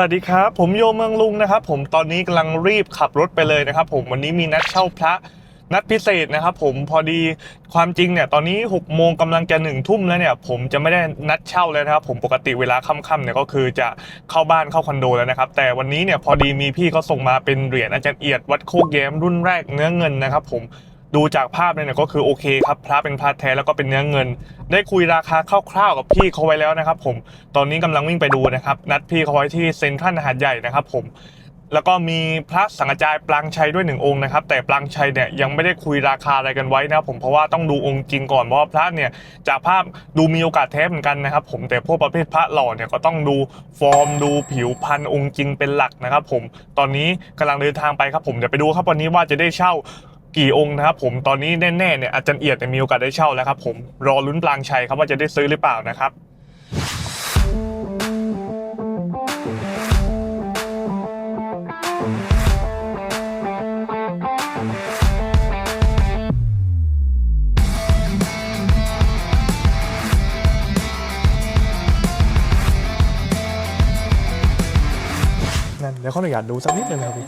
สวัสดีครับ ผมโยเมืองลุงนะครับ ผมตอนนี้กำลังรีบขับรถไปเลยนะครับ ผมวันนี้มีนัดเช่าพระนัดพิเศษนะครับ ผมพอดีความจริงเนี่ยตอนนี้6กโมงกำลังจะหนึ่งทุ่มแล้วเนี่ย ผมจะไม่ได้นัดเช่าแล้วนะครับ ผมปกติเวลาค่ำๆเนี่ยก็คือจะเข้าบ้านเข้าคอนโดแล้วนะครับ แต่วันนี้เนี่ยพอดีมีพี่เขาส่งมาเป็นเหรียญอาจารย์เอียดวัดโคกแย้มรุ่นแรกเนื้อเงินนะครับ ผม ดูจากภาพเนี่ยก็คือโอเคครับพระเป็นพระแท้แล้วก็เป็นเนื้อเงิน ได้คุยราคาคร่าวๆกับพี่เขาไว้แล้วนะครับ ผมตอนนี้กำลังวิ่งไปดูนะครับ นัดพี่เขาไว้ที่เซ็นทรัลหาดใหญ่นะครับ ผมแล้วก็มีพระสังฆจายปรางชัยด้วยหนึ่งองค์นะครับ แต่ปรางชัยเนี่ยยังไม่ได้คุยราคาอะไรกันไว้นะครับผมเพราะว่าต้องดูองค์จริงก่อนเพราะว่าพระเนี่ยจากภาพดูมีโอกาสแท้เหมือนกันนะครับ ผมแต่พวกประเภทพระหล่อเนี่ยก็ต้องดูฟอร์มดูผิวพรรณองค์จริงเป็นหลักนะครับ ผมตอนนี้กำลังเดินทางไปครับผมเดี๋ยวไปดูครับวันนี้ว่าจะได้เช่า กี่องค์นะครับผมตอนนี้แน่ๆเนี่ยอาจารย์เอียดเนี่ยมีโอกาสได้เช่าแล้วครับผมรอลุ้นปรางชัยครับว่าจะได้ซื้อหรือเปล่านะครับนั่นเดี๋ยวเขาอนุญาตดูสักนิดนึงนะครับพี่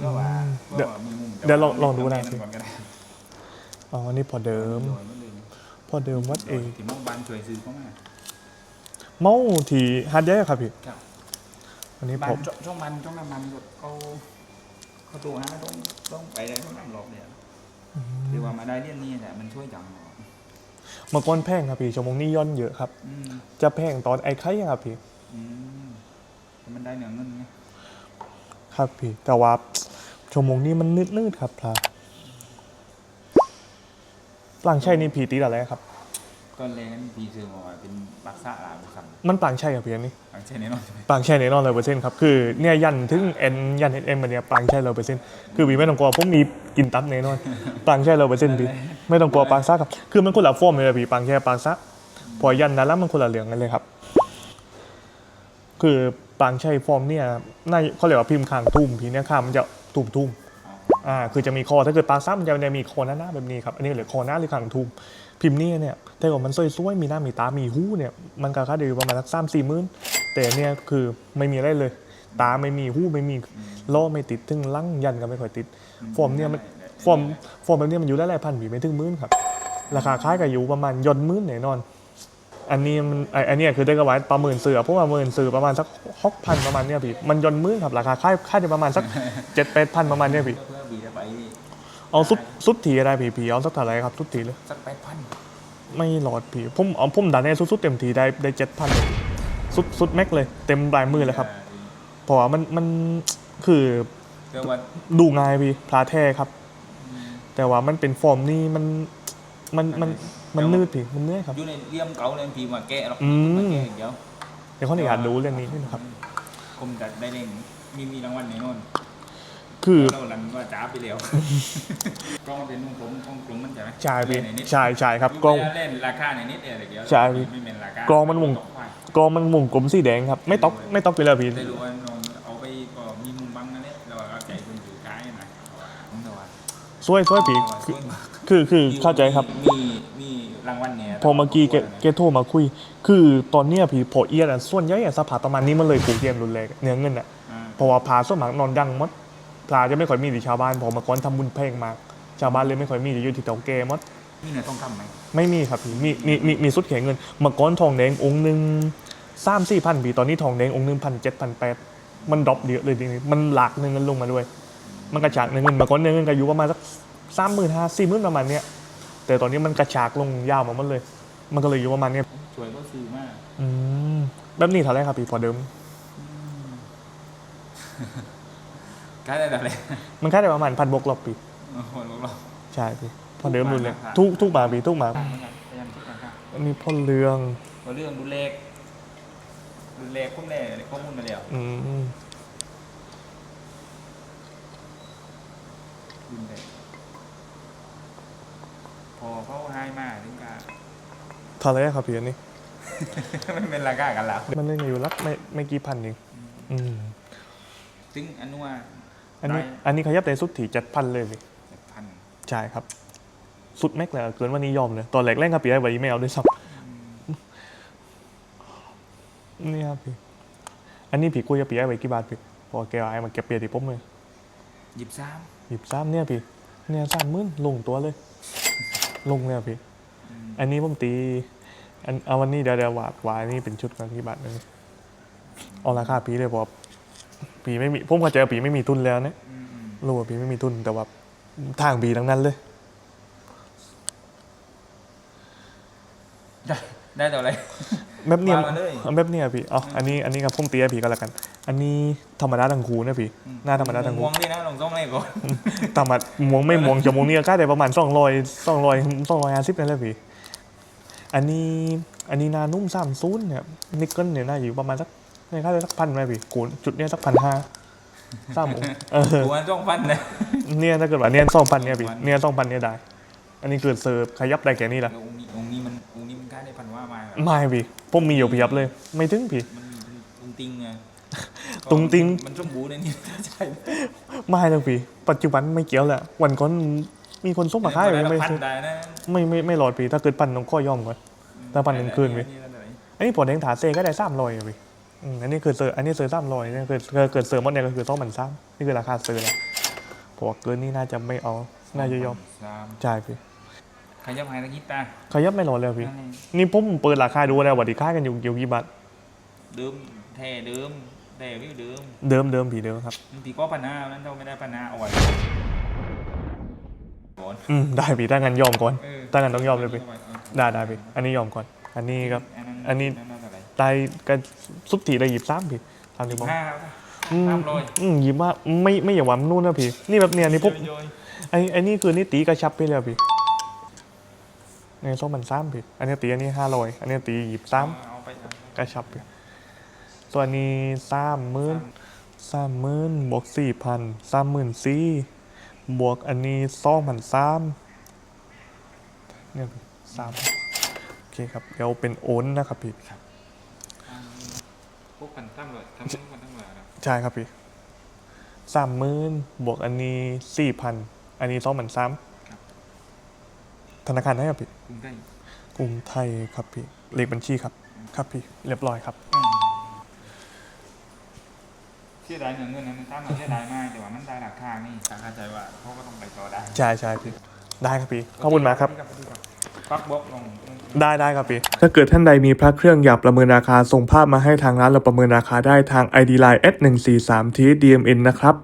นี่ก็ตีมองมานี่ย่อยๆกับพี่ครับเพื่อว่าเดี๋ยวพื่อว่ามีมุมเดี๋ยวลองลองดูนะเยวก่อนก็ได้อ๋อ นี่พอเดิมย่อยๆนิดนึงพอเดิมวัดเองตีมองบานช่วยซื้อเข้ามาเมาที่ฮัดแย่ครับพี่ครับวันนี้บาผนมช่องช่องมันช่องน้ำมันก็เขาเขาตัวฮะต้องต้องไปได้ต้องนำหลอกเนี่ยหรือว่ามาได้เรื่องนี้แหละมันช่วยจังหรอเมื่อก่อนแพงครับพี่ชั่วโมงนี้ย่อนเยอะครับอืมจะแพงตอนไอ้ไข่ครับพี่อืมแต่มันได้เนื้อเงินไง ครับพี่ แต่ว่าชั่วโมงนี้มันนืดๆครับพระปลางชัยนี่ผีตีอะไรครับตอนแรกนั้นพีซื้อมาว่าเป็นบักซ่าลาวครับมันปลางชัยครับพี่อันนี้บางเช่นแน่นอนใช่ไหมปลางชัยแน่นอนเลยเปอร์เซ็นต์ครับคือเนี่ยยันถึงเอ็นยันเอ็นมันเนี่ยปลางชัยเลยเปอร์เซ็นต์คือพี่ไม่ต้องกลัวผมมีกินตับแน่นอนปลางชัยเลยเปอร์เซ็นต์พี่ไม่ต้องกลัวปลางซ่าครับคือมันคนละฟอร์มเลยอะพี่ปลางชัยปลางซ่าพอยันนั้นแล้วมันคนละเหลืองกันเลยครับ คือ ปลางชัยฟอร์มเนี่ยน่าเขาเรียกว่าพิมพ์คางทุ่มพีเนี่ยข้างมันจะทุ่มทุ่มอ๋ออ่าคือจะมีคอถ้าเกิดปลาซ้ำมันจะมีคอหน้าหน้าแบบนี้ครับอันนี้เหลือคอหน้าหรือคางทุ่มพิมพ์นี่เนี่ยแต่ว่ามันสวยๆมีหน้ามีตา มีหูเนี่ยมันก็ค่าเดียวประมาณสักสามสี่หมื่นแต่เนี่ยคือไม่มีอะไรเลย ตาไม่มีหูไม่มีล้อไม่ติดถึงลังยันก็ไม่ค่อยติด ฟอร์มเนี่ยมันฟอร์มฟอร์มแบบเนี้ยมันอยู่ได้หลายพันบีไม่ถึงหมื่นครับราคาคล้ายกับอยู่ประมาณยนต์หมื่นแน่นอน อันนี้มันไออันเนี้ยคือได้กระไว้ประหมื่นเสือเพราะว่าหมื่นเสือประมาณสักหกพันประมาณเนี้ยพี่มันยนต์หมื่นครับราคาค่ายค่ายจะประมาณสักเจ็ดแปดพันประมาณเนี้ยพี่เพื่อบีจะไปเอาสุดสุดทีอะไรพี่พี่เอาสักเท่าไหรครับสุดทีเลยสักแปดพันไม่หลอดพี่ผมเอาผมดันให้สุดสุดเต็มทีได้ได้เจ็ดพันสุดสุดแม็กเลยเต็มปลายมือเลยครับเพราะว่ามันมันคือเรียกว่าดูง่ายพี่พลาแท้ครับ แต่ว่ามันเป็นฟอร์มนี่มันมันมัน มันนืดพี่มันเนื้อยครับ อยู่ในเลี่ยมเก่าเลยพีมาแกะหรอกอืม มาแกะอย่างเดียวเดี๋ยวเขาอยากดูเรื่องนี้ด้วยนะครับ ผมจะได้เล่นมีมีรางวัลแน่นอนคือเราลันว่าจ้าไปแล้วกล้องเป็นมุมผมกล้องกลมมันจะไหมชายพี่เล่นในนิดชายชายครับกล้อง เล่นราคาในนิดเดียวเดียวใช่ไม่เป็นราคากล้องมันวงตกไปกรองมันมุมกลมสีแดงครับ ไม่ตอกไม่ตอกไปเลยพี่ได้รู้ว่าน้องเอาไปก็มีมุมบังนั่นแหละเราเอาใจคนถือกายนะผมแต่ว่าสวยสวยพี่แต่ว่าคือสวยมากคือคือเข้าใจครับ มีมี รางวัลเนี่ยพอเมื่อกี้แกแกโทรมาคุย คือตอนเนี้ยพี่พอเอียดอะส่วนใหญ่อะสภาพประมาณนี้มันเลยผูกเย็นรุนแรงเนื้อเงินอะอ่าเพราะว่าพาส่วนมากนอนดังหมดพาจะไม่ค่อยมีที่ชาวบ้านเพอมาก่อนทำบุญแพงมากชาวบ้านเลยไม่ค่อยมีจะอยู่ที่เตาแกหมดมีเนื้อต้องทำไหมไม่มีครับพี่มีมีมีมีสุดแข็งเงินเมื่อก่อนทองแดงองค์หนึ่งสามสี่พันพี่ตอนนี้ทองแดงองค์หนึ่งพันเจ็ดพันแปดมันดรอปเยอะเลยทีนี้มันหลากเนื้อเงินลงมาด้วย มันกระชากเนื้อเงินเมื่อก่อนเนื้อเงินก็อยู่ประมาณสักสามหมื่นห้าสี่หมื่นประมาณเนี้ย แต่ตอนนี้มันกระชากลงยาวมาหมดเลย มันก็เลยอยู่ประมาณเนี้ยสวยก็ซื้อมากอืมแบบนี้เท่าไหรครับพี่พอเดิมกายได้แต่เลยมันแค่ได้ประมาณพันบกรอบปีโอ้โหลูกเราใช่พี่พอเดิมรุนเลยครับทุกทุกบาทพี่ทุกบาทพยายามคิดกันครับอันนี้พ่อเรืองว่าเรื่องดูเลขดูเลขคุ้มแน่ข้อมูลมาแล้วอืมดูเลข พอเขาให้มาถึงกาเท่าไหรครับพี่อันนี้มันเป็นราคากันแล้วมันเล่นอยู่รักไม่ไม่กี่พันเองอืมซึ่งอันนู้นว่าอันนี้ได้อันนี้ขยับในสุดถี่เจ็ดพันเลยพี่พันใช่ครับ สุดแม็กเลยเกินวันนี้ยอมเลย ตอนแรกแรกครับพี่ไอ้ไว้ไม่เอาด้วยซ้ำนี่ครับพี่อันนี้พี่กุ้ยจะเปียไว้กี่บาทพี่พอแกเอาไอ้มาเก็บเปียที่ผมเลยหยิบซ้หยิบซ้ำเนี่ยพี่เนี่ยสามหมื่นลงตัวเลย ลงเนี่ยพี่ำอืมอันนี้ผมตีอันเอาวันนี้เดี๋ยวเดี๋ยววาดวายนี่เป็นชุดกันที่บาทหนึงเอาราคาปีเลยเพอปีไม่มีผมเข้าใจว่าปีไม่มีทุนแล้วนะอืมอืมรู้ว่าปีไม่มีทุนแต่ว่าทางปีทั้งนั้นเลยได้ได้ต่ออะไรแบบเนี้ยว่ามาเลยเอาแบบเนี้ยพี่อ๋ออันนี้อันนี้กับผมเตียพี่ก็แล้วกัน อันนี้ธรรมดาทั้งคู่นะพี่หน้าธรรมดาทั้งคู่ม่วงนี่นะลองส้มอะไรก่อนธรรมดามวงไม่มวงชั่วโมงนี้ก็ได้ประมาณสองร้อยสองร้อยสองร้อยห้าสิบนั่นแหละพี่อันนี้อันนี้นานุ่มสามศูนย์เนี่ยนิกเกิลเนี่ยน่าอยู่ประมาณสักในค่าเลยสักพันไหมพี่กูจุดเนี้ยสักพันห้าสามองค์เออหัวจ้องฟันนะเนี่ยถ้าเกิดว่าเนี่ยสองพันเนี่ยพี่สองพันเนี่ยสองพันเนี่ยได้ อันนี้เกิดเสิร์ฟขยับได้แค่นี้ละแล้วองค์นี้องค์นี้มันองค์นี้มันค่าได้พันว่ามาไม่พี่ผมมีอยู่เพียบเลย ไม่ถึงพี่มันมีเป็นตุงติงไง ตุงติงมันสมบูรณ์ในนี่ใช่ไม่เลยพี่ปัจจุบันไม่เกี่ยวแหละวันก่อนมีคนส่งมาค่ายเลยไม่ไม่พันซื้อได้นะไม่ไม่ไม่รอดพี่ถ้าเกิดปันน้องข้อยอมก่อนแต่พันหนึ่งคืนไหมอันนี้ผลแดงถาเซก็ได้สามร้อยพี่อืมอันนี้คือเซอร์อันนี้เซอร์สามร้อยนี่คือเกิดเกิดเซอร์มดเนี่ยก็คือต้องมันซ้ำนี่คือราคาเซอร์แล้วเพราะว่าเกินนี่น่าจะไม่เอาน่าจะยอมสามจ่ายพี่ขยับหายตะกี้ตาขยับไม่รอแล้วพี่นั่นเองนี่ผมเปิดราคาดูแล้ววัดดีค่ายกันอยู่อยู่กี่บาทเดิมแท้เดิม แต่วิวเดิมเดิมเดิมผีเดิมครับบางทีก็ปัญหานั้นเราไม่ได้ปัญหาเอาไว้ก่อนอืมได้พี่ถ้างั้นยอมก่อนเออถ้างั้นต้องยอมเลยพี่อาไว้ออได้ได้พี่อันนี้ยอมก่อน อันนี้ครับ อันนี้นั่นเท่าไหร่ได้ก็ซุปตีได้หยิบซ้ำพี่ทำดีบ้างห้าครับอืมตามเลยอืมหยิบว่าไม่ไม่อย่าหวังนู่นนะพี่นี่แบบเนี้ยนี่ปุ๊บโยยไอ้ไอ้นี่คือนี่ตีกระชับไปแล้วพี่ในส้มมันซ้ำพี่อันนี้ตีอันนี้ห้าร้อยอันนี้ตีหยิบซ้เอาไปเอาำกระชับพี่ ตัวนี้สามหมื่นสามหมื่นบวกสี่พันสามหมื่นสี่บวกอันนี้สองพันสามเนี่ยพี่สามโอเคครับเดี๋ยวเป็นโอนนะครับพี่พวกพันตั้มเลยทำพวกพันตั้มเลยนะใช่ครับพี่สามหมื่นบวกอันนี้สี่พันอันนี้สองพันสามธนาคารไหนครับพี่คุณได้กรุงไทยครับพี่เลขบัญชีครับ ครับพี่เรียบร้อยครับ เชื่อได้เงินเงินนั้นมันตั้มมาเชื่อได้มากแต่ว่ามันได้หลักทางนี่ทางเข้าใจว่าเขาก็ต้องไปต่อได้ใช่ใช่พี่ได้ครับพี่ขอบคุณมากครับ ปักบล็อกลง ได้ได้ครับพี่ ถ้าเกิดท่านใดมีพระเครื่องอยากประเมินราคาส่งภาพมาให้ทางร้านเราประเมินราคาได้ทาง ID Line S143 t DMN นะครับ